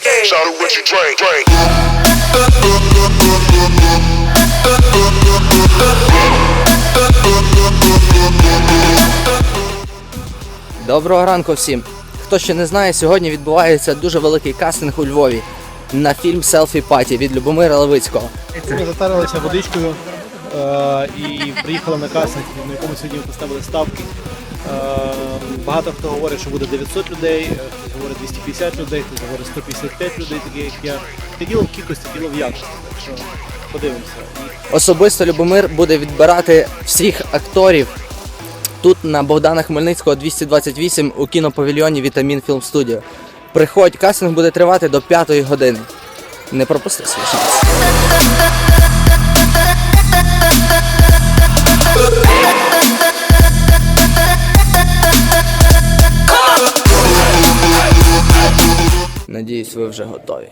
drink? Shout out what you drink, drink. Доброго ранку всім. Хто ще не знає, сьогодні відбувається дуже великий кастинг у Львові на фільм Селфі Паті від Любомира Левицького. Ми затарилися водичкою е, і приїхали на кастинг, на якому сьогодні поставили ставки. Е, багато хто говорить, що буде 900 людей, говорить 250 людей, хтось говорить 155 людей, такі як я. Це діло в кількості, діло в якості. Так що подивимося. Особисто Любомир буде відбирати всіх акторів тут на Богдана Хмельницького 228 у кінопавільйоні Вітамін Філм Студіо. Приходь, кастинг буде тривати до 5 години. Не пропусти свій шанс. Надіюсь, ви вже готові.